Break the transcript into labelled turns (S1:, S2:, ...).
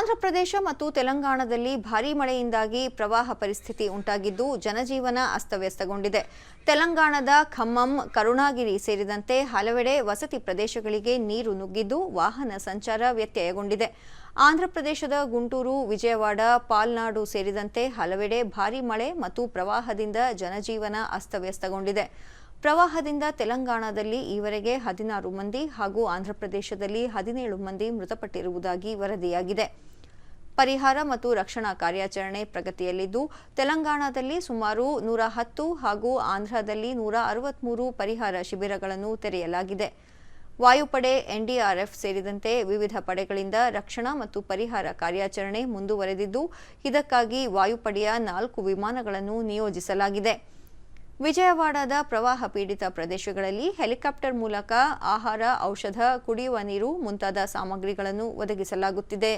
S1: ಆಂಧ್ರಪ್ರದೇಶ ಮತ್ತು ತೆಲಂಗಾಣದಲ್ಲಿ ಭಾರೀ ಮಳೆಯಿಂದಾಗಿ ಪ್ರವಾಹ ಪರಿಸ್ಥಿತಿ ಉಂಟಾಗಿದ್ದು, ಜನಜೀವನ ಅಸ್ತವ್ಯಸ್ತಗೊಂಡಿದೆ. ತೆಲಂಗಾಣದ ಖಮ್ಮಂ, ಕರುಣಾಗಿರಿ ಸೇರಿದಂತೆ ಹಲವೆಡೆ ವಸತಿ ಪ್ರದೇಶಗಳಿಗೆ ನೀರು ನುಗ್ಗಿದ್ದು, ವಾಹನ ಸಂಚಾರ ವ್ಯತ್ಯಯಗೊಂಡಿದೆ. ಆಂಧ್ರಪ್ರದೇಶದ ಗುಂಟೂರು, ವಿಜಯವಾಡ, ಪಾಲ್ನಾಡು ಸೇರಿದಂತೆ ಹಲವೆಡೆ ಭಾರೀ ಮಳೆ ಮತ್ತು ಪ್ರವಾಹದಿಂದ ಜನಜೀವನ ಅಸ್ತವ್ಯಸ್ತಗೊಂಡಿದೆ. ಪ್ರವಾಹದಿಂದ ತೆಲಂಗಾಣದಲ್ಲಿ ಈವರೆಗೆ ಹದಿನಾರು ಮಂದಿ ಹಾಗೂ ಆಂಧ್ರಪ್ರದೇಶದಲ್ಲಿ ಹದಿನೇಳು ಮಂದಿ ಮೃತಪಟ್ಟಿರುವುದಾಗಿ ವರದಿಯಾಗಿದೆ. ಪರಿಹಾರ ಮತ್ತು ರಕ್ಷಣಾ ಕಾರ್ಯಾಚರಣೆ ಪ್ರಗತಿಯಲ್ಲಿದ್ದು, ತೆಲಂಗಾಣದಲ್ಲಿ ಸುಮಾರು ನೂರ ಹತ್ತು ಹಾಗೂ ಆಂಧ್ರದಲ್ಲಿ ನೂರ ಅರವತ್ಮೂರು ಪರಿಹಾರ ಶಿಬಿರಗಳನ್ನು ತೆರೆಯಲಾಗಿದೆ. ವಾಯುಪಡೆ ಎನ್ಡಿಆರ್ಎಫ್ ಸೇರಿದಂತೆ ವಿವಿಧ ಪಡೆಗಳಿಂದ ರಕ್ಷಣಾ ಮತ್ತು ಪರಿಹಾರ ಕಾರ್ಯಾಚರಣೆ ಮುಂದುವರೆದಿದ್ದು, ಇದಕ್ಕಾಗಿ ವಾಯುಪಡೆಯ ನಾಲ್ಕು ವಿಮಾನಗಳನ್ನು ನಿಯೋಜಿಸಲಾಗಿದೆ. ವಿಜಯವಾಡದ ಪ್ರವಾಹ ಪೀಡಿತ ಪ್ರದೇಶಗಳಲ್ಲಿ ಹೆಲಿಕಾಪ್ಟರ್ ಮೂಲಕ ಆಹಾರ ಔಷಧ ಕುಡಿಯುವ ನೀರು ಮುಂತಾದ ಸಾಮಗ್ರಿಗಳನ್ನು ಒದಗಿಸಲಾಗುತ್ತಿದೆ.